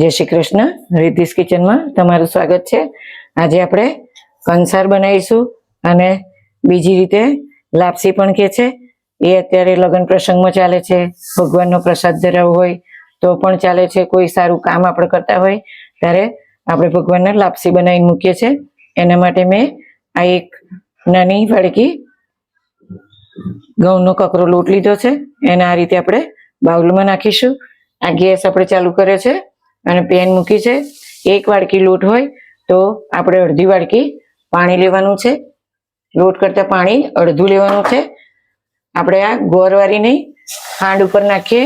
જય શ્રી કૃષ્ણ રીતિસ કિચનમાં તમારું સ્વાગત છે. આજે આપણે કંસાર બનાવીશું અને બીજી રીતે લાપસી પણ કે છે. એ અત્યારે લગ્ન પ્રસંગમાં ચાલે છે. ભગવાનનો પ્રસાદ ધરાવવો હોય તો પણ ચાલે છે. કોઈ સારું કામ આપણે કરતા હોય ત્યારે આપણે ભગવાનને લાપસી બનાવીને મૂકીએ છીએ. એના માટે મેં આ એક નાની વાડકી ઘઉંનો કકરો લોટ લીધો છે. એને આ રીતે આપણે બાઉલમાં નાખીશું. આ ગેસ આપણે ચાલુ કર્યો છે. અને પેન મૂકી છે. એક વાડકી લોટ હોય તો આપણે અડધી વાડકી પાણી લેવાનું છે. લોટ કરતાં પાણી અડધું લેવાનું છે. આપણે આ ગોળવાળી નહીં ખાંડ ઉપર નાખીએ.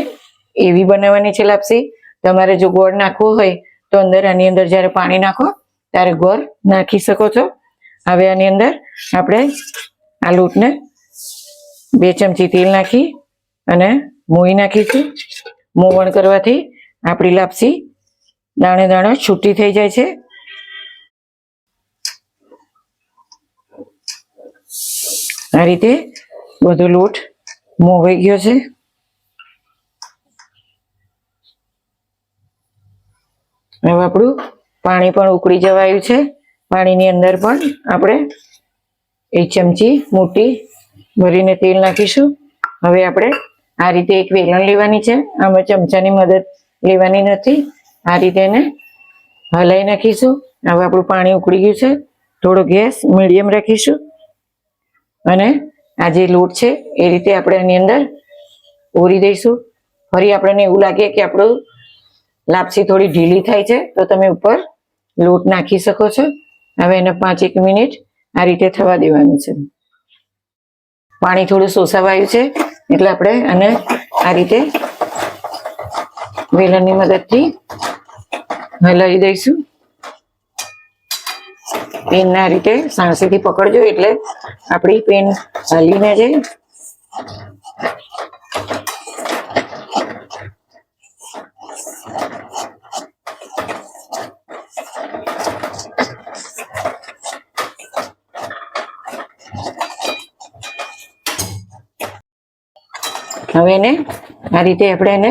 એવી બનાવવાની છે લાપસી. તમારે જો ગોળ નાખવો હોય તો અંદર આની અંદર જ્યારે પાણી નાખો ત્યારે ગોળ નાખી શકો છો. હવે આની અંદર આપણે આ લોટને બે ચમચી તેલ નાખી અને મોઈ નાખીશું. મોવણ કરવાથી આપણી લાપસી દાણે દાણે છૂટી થઈ જાય છે. આ રીતે બધો લોટ મોવાઈ ગયો છે. હવે આપણું પાણી પણ ઉકળી જવાયું છે. પાણીની અંદર પણ આપણે એક ચમચી મોટી ભરીને તેલ નાખીશું. હવે આપણે આ રીતે એક વેલણ લેવાની છે. આમાં ચમચાની મદદ લેવાની નથી. આ રીતે એને હલાઈ નાખીશું. હવે આપણું પાણી ઉકળી ગયું છે. થોડો ગેસ મીડિયમ રાખીશું. અને આ જે લોટ છે, એ રીતે આપણે આની અંદર ઓરી દઈશું. ફરી આપણને એવું લાગે કે આપણું લાપસી થોડી ઢીલી થાય છે, તો તમે ઉપર લોટ નાખી શકો છો. હવે એને પાંચ એક મિનિટ આ રીતે થવા દેવાનું છે. પાણી થોડું શોષાવાયું છે, એટલે આપણે આને આ રીતે વેલણની મદદથી હલાવી દઈશું. પેન આ રીતે સાણસીથી પકડજો એટલે આપણી પેન હલી ના જાય. હવે એને આ રીતે આપણે એને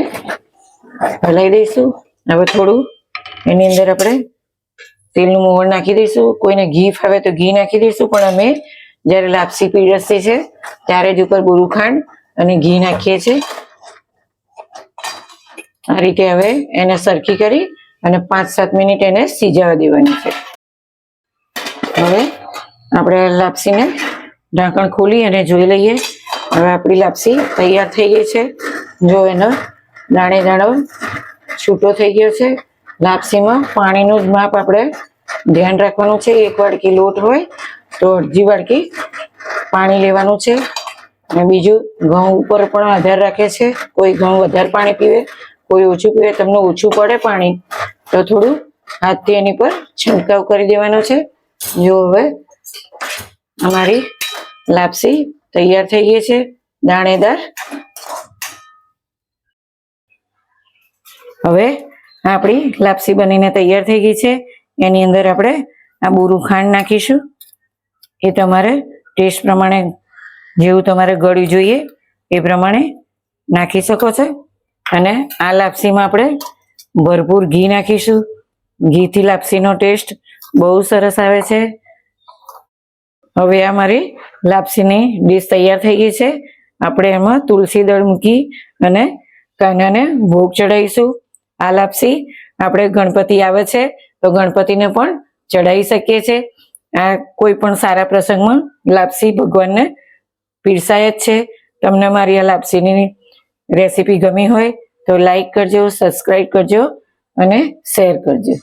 હલાવી દઈશું. હવે થોડું એની અંદર આપણે તેલનું મોવણ નાખી દઈશું. કોઈને ઘી ફાવે તો ઘી નાખી દઈશું, પણ અમે જ્યારે લાપસી પીરસતી છે, ત્યારે જ ઉપર બોરું અને ઘી નાખીએ છીએ. આ રીતે હવે એને સરખી કરી અને પાંચ સાત મિનિટ એને સીજાવા દેવાની છે. હવે આપણે લાપસીને ઢાંકણ ખોલી અને જોઈ લઈએ. હવે આપણી લાપસી તૈયાર થઈ ગઈ છે. જો એનો દાણે દાણો છૂટો થઈ ગયો છે. લાપસીમાં પાણીનું જ માપ આપણે ધ્યાન રાખવાનું છે. એક વાડકી લોટ હોય તો અડધી વાડકી પાણી લેવાનું છે. અને બીજું ઘઉં ઉપર પણ આધાર રાખે છે. કોઈ ઘઉં વધારે પાણી પીવે, કોઈ ઓછું પીવે, તમને ઓછું પડે પાણી, તો થોડું હાથથી એની પર છંટકાવ કરી દેવાનો છે. જો હવે અમારી લાપસી તૈયાર થઈ ગઈ છે, દાણેદાર. હવે આપણી લાપસી બનીને તૈયાર થઈ ગઈ છે. એની અંદર આપણે આ બુરું ખાંડ નાખીશું. એ તમારે ટેસ્ટ પ્રમાણે જેવું તમારે ગળ્યું જોઈએ એ પ્રમાણે નાખી શકો છો. અને આ લાપસીમાં આપણે ભરપૂર ઘી નાખીશું. ઘીથી લાપસીનો ટેસ્ટ બહુ સરસ આવે છે. હવે આ મારી લાપસીની ડીશ તૈયાર થઈ ગઈ છે. આપણે એમાં તુલસી દળ મૂકી અને કાનાને ભોગ ચડાવીશું. આ લાપસી. આપણે ગણપતિ આવે છે, તો ગણપતિને પણ ચડાવી શકીએ છીએ આ કોઈ પણ સારા પ્રસંગમાં લાપસી ભગવાનને પીરસાય જ છે. તમને મારી આ લાપસીની રેસીપી ગમી હોય તો લાઈક કરજો, સબસ્ક્રાઈબ કરજો અને શેર કરજો.